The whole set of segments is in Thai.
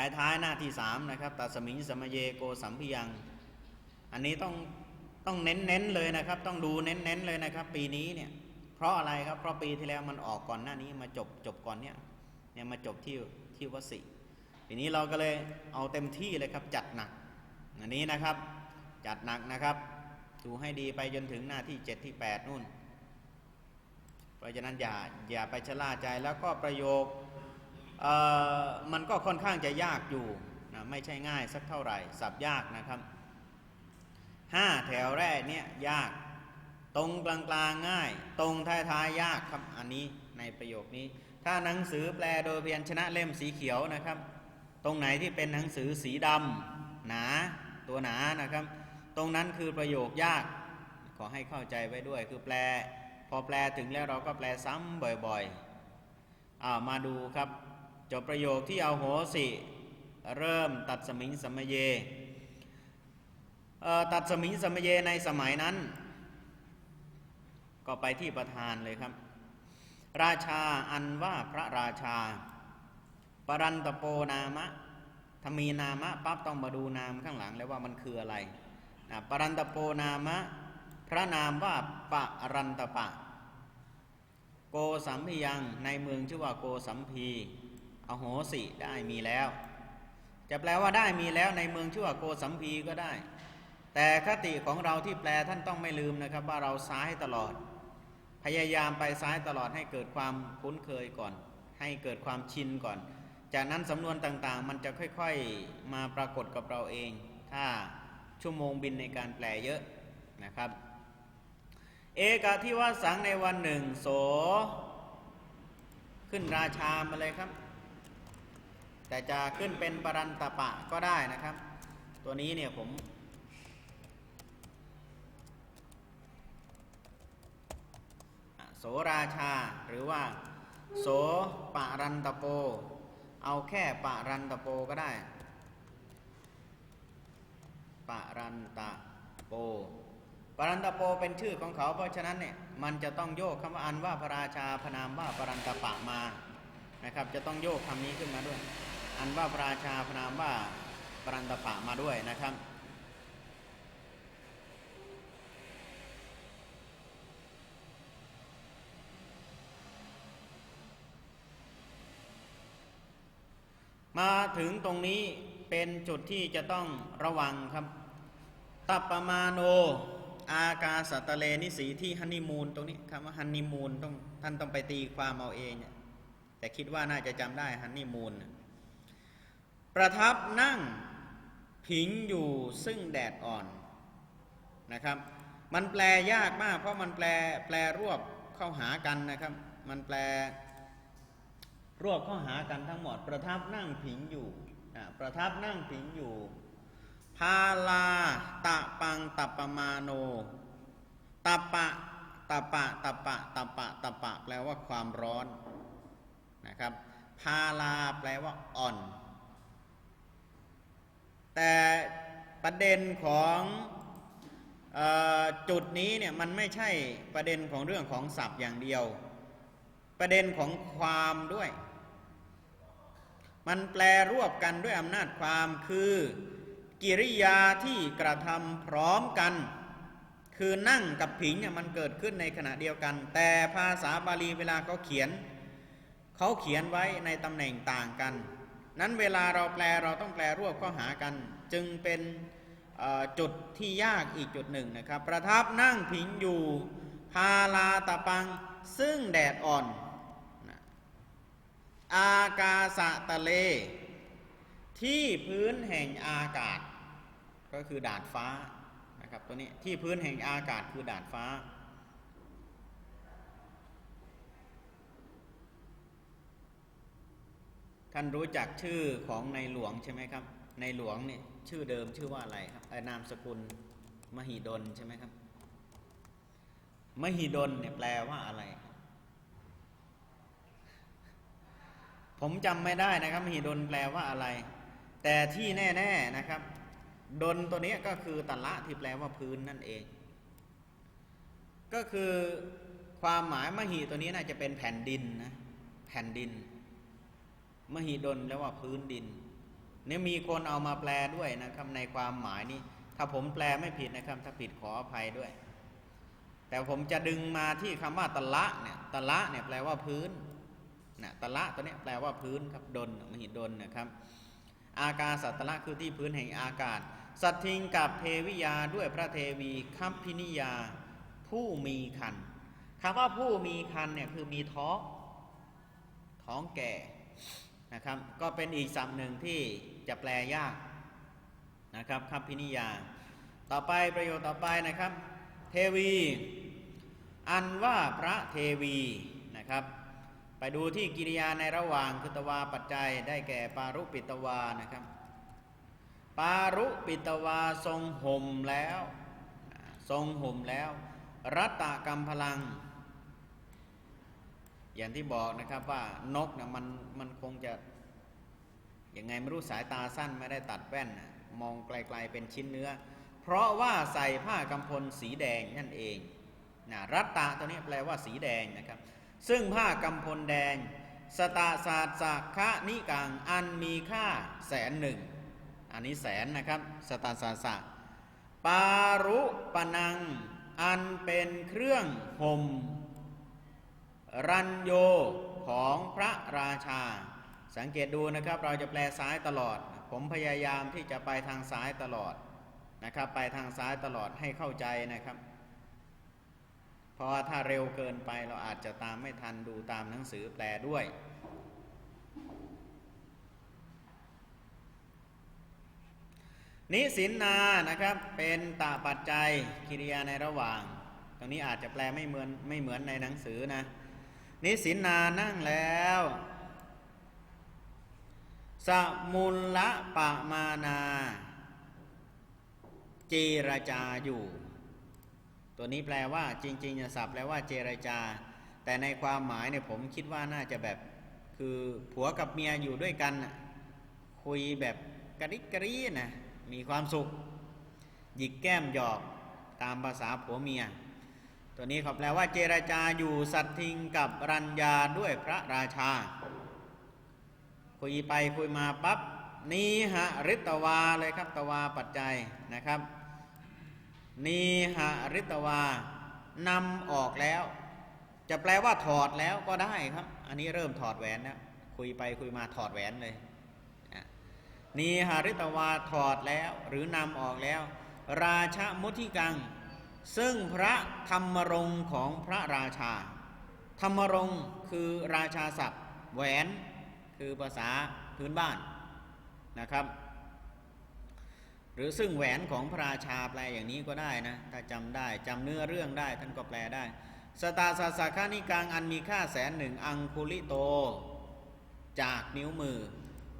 ท้ายท้ายๆหน้าที่สามนะครับตัสมิงสมเยโกสัมพิยัง อันนี้ต้องต้องเน้นๆเลยนะครับ ต้องดูเน้นๆเลยนะครับ ปีนี้เนี่ยเพราะอะไรครับเพราะปีที่แล้วมันออกก่อนหน้านี้มาจบจบก่อนเนี่ยเนี่ยมาจบที่ที่วสิปีนี้เราก็เลยเอาเต็มที่เลยครับจัดหนักอันนี้นะครับจัดหนักนะครับ ดูให้ดีไปจนถึงหน้าที่เจ็ดที่แปดนู่น เพราะฉะนั้นอย่าอย่าไปชะล่าใจแล้วก็ประโยค มันก็ค่อนข้างจะยากอยู่นะไม่ใช่ง่ายสักเท่าไหร่ สับยากนะครับห้าแถวแรกเนี่ยยาก ตรงกลางกลางๆง่าย ตรงท้ายท้ายๆยากครับอันนี้ในประโยคนี้ ถ้าหนังสือแปลโดยเพียัญชนะเล่มสีเขียวนะครับ ตรงไหนที่เป็นหนังสือสีดำหนาตัวหนานะครับ ตรงนั้นคือประโยคยาก ขอให้เข้าใจไว้ด้วยคือแปล พอแปลถึงแล้วเราก็แปลซ้ำบ่อยๆอ่ามาดูครับ จบประโยคที่เอาโหสิ เริ่มตัดสมิงสมเยเอ่อตัดสมิงสมเยในสมัยนั้น ก็ไปที่ประธานเลยครับ ราชาอันว่าพระราชา ปรันตโปนามะถ้ามีนามะปั๊บต้องมาดูนามข้างหลังแล้วว่ามันคืออะไรนะปรันตโปนามะ พระนามว่าปะรันตปะ โกสัมพียังในเมืองชื่อว่าโกสัมพี อโหสิได้มีแล้ว จะแปลว่าได้มีแล้วในเมืองชื่อว่าโกสัมพีก็ได้ แต่คติของเราที่แปลท่านต้องไม่ลืมนะครับ ว่าเราซ้ายตลอด พยายามไปซ้ายตลอดให้เกิดความคุ้นเคยก่อน ให้เกิดความชินก่อน จากนั้นสำนวนต่างๆ มันจะค่อยๆมาปรากฏกับเราเอง ถ้าชั่วโมงบินในการแปลเยอะนะครับ เอกาที่ว่าสังในวันหนึ่งโส ขึ้นราชามาเลยครับ แต่จะขึ้นเป็นปรันตปะก็ได้นะครับ ตัวนี้เนี่ยผม โสราชาหรือว่า โสปะรันตโป เอาแค่ปะรันตโปก็ได้ปะรันตะโปปรันตโปเป็นชื่อของเขา เพราะฉะนั้นเนี่ยมันจะต้องโยกคำว่าอันว่าพระราชาพนามว่าปรันตปะมานะครับ จะต้องโยกคำนี้ขึ้นมาด้วย อันว่าพระราชาพนามว่าปรันตปะมาด้วยนะครับ มาถึงตรงนี้เป็นจุดที่จะต้องระวังครับ ตับปปมาโน อากาสตตะเลนิสีที่ฮันนีมูนตรงนี้คำว่าฮันนีมูนต้องท่านต้องไปตีความเอาเองเนี่ยแต่คิดว่าน่าจะจำได้ฮันนีมูนน่ะ ประทับนั่งผิงอยู่ซึ่งแดดอ่อนนะครับ มันแปลยากมาก เพราะมันแปลแปลรวบเข้าหากันนะครับ มันแปลรวบเข้าหากันทั้งหมด ประทับนั่งผิงอยู่ประทับนั่งผิงอยู่ พาลาตะปังตัปปมาโนตะปะตะปะตะปะตะปะตะปะ แปลว่าความร้อนนะครับ พาลาแปลว่าอ่อน แต่ประเด็นของออจุดนี้เนี่ยมันไม่ใช่ประเด็นของเรื่องของศัพท์อย่างเดียว ประเด็นของความด้วย มันแปลรวบกันด้วยอำนาจความคือ กิริยาที่กระทำพร้อมกัน คือนั่งกับผิงเนี่ยมันเกิดขึ้นในขณะเดียวกัน แต่ภาษาบาลีเวลาเขาเขียน เขาเขียนไว้ในตำแหน่งต่างกัน นั้นเวลาเราแปลเราต้องแปลรวบเข้าหากัน จึงเป็นจุดที่ยากอีกจุดหนึ่งนะครับ ประทับนั่งผิงอยู่ พาลาตะปัง ซึ่งแดดอ่อน อากาสะตะเล ที่พื้นแห่งอากาศ ก็คือดาดฟ้านะครับตัวนี้ที่พื้นแห่งอากาศคือดาดฟ้า ท่านรู้จักชื่อของในหลวงใช่ไหมครับ ในหลวงเนี่ยชื่อเดิมชื่อว่าอะไรครับนามสกุลมหิดลใช่ไหมครับ มหิดลเนี่ยแปลว่าอะไร ผมจำไม่ได้นะครับ มหิดลแปลว่าอะไร แต่ที่แน่ ๆนะครับดนตัวนี้ก็คือตะละที่แปลว่าพื้นนั่นเอง ก็คือความหมายมหิตัวนี้น่าจะเป็นแผ่นดินนะแผ่นดิน มหิดลแปลว่าพื้นดิน เนี่ยมีคนเอามาแปลด้วยนะครับในความหมายนี้ถ้าผมแปลไม่ผิดนะครับ ถ้าผิดขออภัยด้วย แต่ผมจะดึงมาที่คำว่าตะละเนี่ยตะละเนี่ยแปลว่าพื้นนะตะละตัวนี้แปลว่าพื้นครับดนมหิดลนะครับ อากาสัตตละคือที่พื้นแห่งอากาศ สัตทิงกับเทวิยาด้วยพระเทวีคัมพินิยาผู้มีคันคำว่าผู้มีคันเนี่ยคือมีท้องท้องแก่ นะครับ ก็เป็นอีกศัพท์หนึ่งที่จะแปลยากนะครับคัมพินิยา ต่อไปประโยชน์ต่อไปนะครับ เทวี อันว่าพระเทวีนะครับ ไปดูที่กิริยาในระหว่างคือตวาปัจจัยได้แก่ปารุปิตวานะครับ ปารุปิตวาทรงห่มแล้ว ทรงห่มแล้ว รัตตกรรมพลัง อย่างที่บอกนะครับว่านกนะมันมันคงจะยังไงไม่รู้สายตาสั้นไม่ได้ตัดแว่นนะมองไกลๆเป็นชิ้นเนื้อ เพราะว่าใส่ผ้ากำพลสีแดงนั่นเองนะรัตตะตัวนี้แปลว่าสีแดงนะครับ ซึ่งผ้ากำพลแดง สตาศาสักคะนิกังอันมีค่าแสนหนึ่งอันนี้แสนนะครับสตาศาสักปารุปนังอันเป็นเครื่องห่ม รัญโยของพระราชา สังเกตดูนะครับ เราจะแปลซ้ายตลอด ผมพยายามที่จะไปทางซ้ายตลอดนะครับ ไปทางซ้ายตลอดให้เข้าใจนะครับ เพราะว่าถ้าเร็วเกินไปเราอาจจะตามไม่ทันดูตามหนังสือแปลด้วยนิสินนานะครับเป็นตาปัจจัยกิริยาในระหว่าง ตรงนี้อาจจะแปลไม่เหมือนไม่เหมือนในหนังสือนะ นิสินนานั่งแล้วสมุลละปะมานาเจรจาอยู่ ตัวนี้แปลว่า จริงๆจะสับแปลว่าเจรจา แต่ในความหมายเนี่ยผมคิดว่าน่าจะแบบ คือผัวกับเมียอยู่ด้วยกัน คุยแบบกระดิกกระรีนะมีความสุข หยิกแก้มหยอกตามภาษาผัวเมีย ตัวนี้เขาแปลว่าเจรจาอยู่สัตทิงกับรัญญาด้วยพระราชา คุยไปคุยมาปับ๊บนีหะริตวาเลยครับตวาปัจจัยนะครับนีหะริตวานำออกแล้ว จะแปลว่าถอดแล้วก็ได้ครับ อันนี้เริ่มถอดแหวนแล้วคุยไปคุยมาถอดแหวนเลยนีหาริตวาถอดแล้ว หรือนำออกแล้ว ราชมุทิกัง ซึ่งพระธรรมรงค์ของพระราชา ธรรมรงค์คือราชาศัพท์แหวนคือภาษาพื้นบ้านนะครับ หรือซึ่งแหวนของพระราชาแปลอย่างนี้ก็ได้นะถ้าจำได้จำเนื้อเรื่องได้ท่านก็แปลได้ สตาสาสาคานิกังอันมีค่าแสนหนึ่งอังคุลิโต จากนิ้วมือ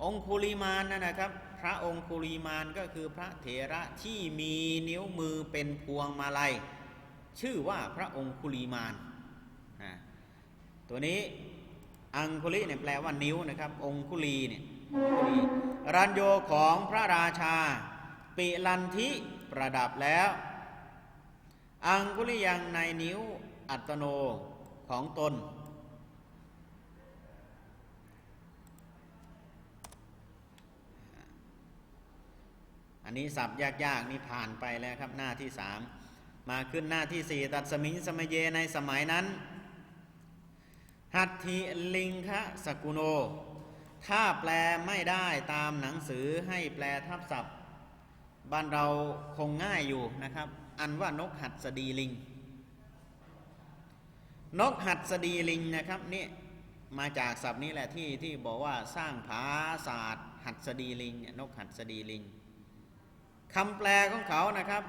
องคุลิมานนั่นนะครับ พระองคุลิมานก็คือพระเถระที่มีนิ้วมือเป็นพวงมาลัย ชื่อว่าพระองคุลิมานตัวนี้อังคุลิเนี่ยแปลว่านิ้วนะครับ องคุลีเนี่ยรัญโยของพระราชา ปิลันทิประดับแล้ว อังคุลิยังในนิ้วอัตโนของตน อันนี้สับยากๆนี่ผ่านไปแล้วครับหน้าที่สามมาขึ้นหน้าที่สี่ตัดสมิงสมัยเยในสมัยนั้น หัตถิลิงคะสกุโน ถ้าแปลไม่ได้ตามหนังสือให้แปลทับศัพท์ บ้านเราคงง่ายอยู่นะครับ อันว่านกหัดสดีลิง นกหัดสดีลิงนะครับนี่มาจากศัพท์นี้แหละที่ที่บอกว่าสร้างผาศาสตร์หัดสดีลิงนกหัดสดีลิง คำแปลของเขานะครับ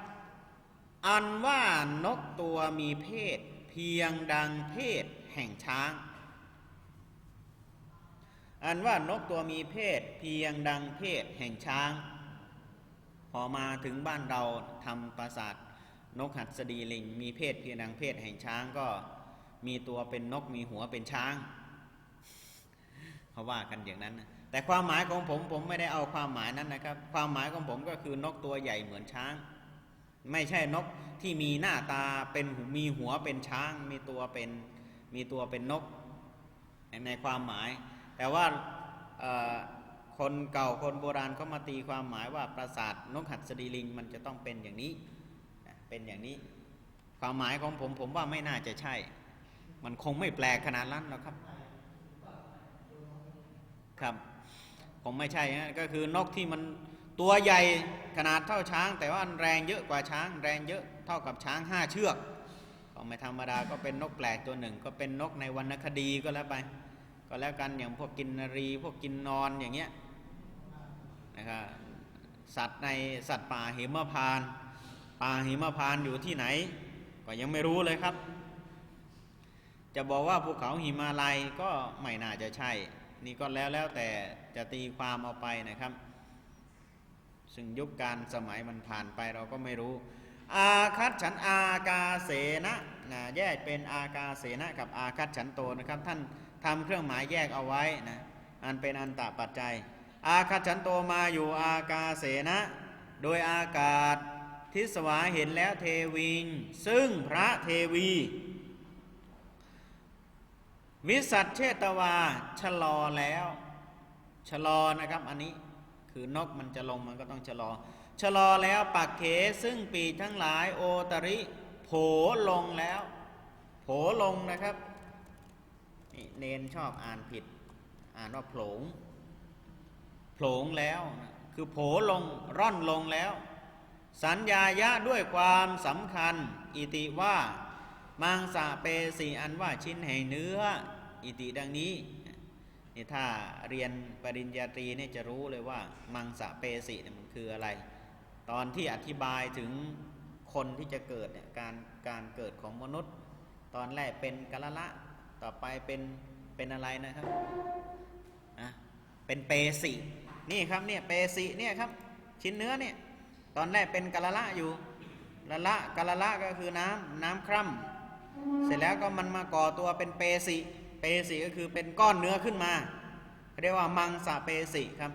อันว่านกตัวมีเพศ เพียงดังเพศแห่งช้าง อันว่านกตัวมีเพศ เพียงดังเพศแห่งช้าง พอมาถึงบ้านเราทำปราสาทนกหัดสดีลิง มีเพศเพียงดังเพศแห่งช้างก็มีตัวเป็นนกมีหัวเป็นช้างเขาว่ากันอย่างนั้นนะ แต่ความหมายของผมผมไม่ได้เอาความหมายนั้นนะครับ ความหมายของผมก็คือนกตัวใหญ่เหมือนช้าง ไม่ใช่นกที่มีหน้าตาเป็นมีหัวเป็นช้าง มีตัวเป็นมีตัวเป็นนก ในความหมาย แต่ว่าคนเก่าคนโบราณเขามาตีความหมายว่าปราสาทนกหัสดีลิงมันจะต้องเป็นอย่างนี้เป็นอย่างนี้ ความหมายของผมผมว่าไม่น่าจะใช่ มันคงไม่แปลกขนาดนั้นหรอกครับครับ คงไม่ใช่ฮะก็คือนกที่มันตัวใหญ่ขนาดเท่าช้าง แต่ว่าแรงเยอะกว่าช้าง แรงเยอะเท่ากับช้างห้าเชือกก็ไม่ธรรมดาก็เป็นนกแปลกตัวหนึ่ง ก็เป็นนกในวรรณคดีก็แล้วไป ก็แล้วกันอย่างพวกกินนรีพวกกินนอนอย่างเงี้ยนะครับสัตว์ในสัตว์ป่าหิมพานป่าหิมพานอยู่ที่ไหน ก็ยังไม่รู้เลยครับ จะบอกว่าภูเขาหิมาลัยก็ไม่น่าจะใช่ นี่ก็แล้วแล้วแต่จะตีความเอาไปนะครับ ซึ่งยุคการสมัยมันผ่านไปเราก็ไม่รู้ อาคัตฉันอากาเสนะนะแยกเป็นอากาเสนะกับอาคัตฉันโตนะครับ ท่านทำเครื่องหมายแยกเอาไว้นะอันเป็นอันตะปัจจัย อาคัตฉันโตมาอยู่อากาเสนะ โดยอากาศทิสวาเห็นแล้วเทวิงซึ่งพระเทวี วิสัชเชตวาชะลอแล้ว ชะลอนะครับ อันนี้คือนกมันจะลงมันก็ต้องชะลอ ชะลอแล้วปักเขซึ่งปีทั้งหลายโอตริ โผลงแล้วโผลงนะครับนี่เนนชอบอ่านผิด อ่านว่าโผลงโผลงแล้วคือโผลงร่อนลงแล้ว สัญญายะด้วยความสำคัญ อิติว่า มังสะเปสีอันว่าชิ้นแห่งเนื้อ อิติดังนี้นี่ถ้าเรียนปริญญาตรีเนี่ยจะรู้เลยว่า มังสะเปสีเนี่ยมันคืออะไร ตอนที่อธิบายถึงคนที่จะเกิดเนี่ยการการเกิดของมนุษย์ ตอนแรกเป็นกะละละ ต่อไปเป็นเป็นอะไรนะครับอะเป็นเปสีนี่ครับเนี่ยเปสีเนี่ยครับชิ้นเนื้อเนี่ยตอนแรกเป็นกะละละอยู่ละละกะละละก็คือน้ำน้ำคร่ำ เสร็จแล้วก็มันมาก่อตัวเป็นเปสิ เปสิก็คือเป็นก้อนเนื้อขึ้นมาเรียกว่ามังสะเปสิครับ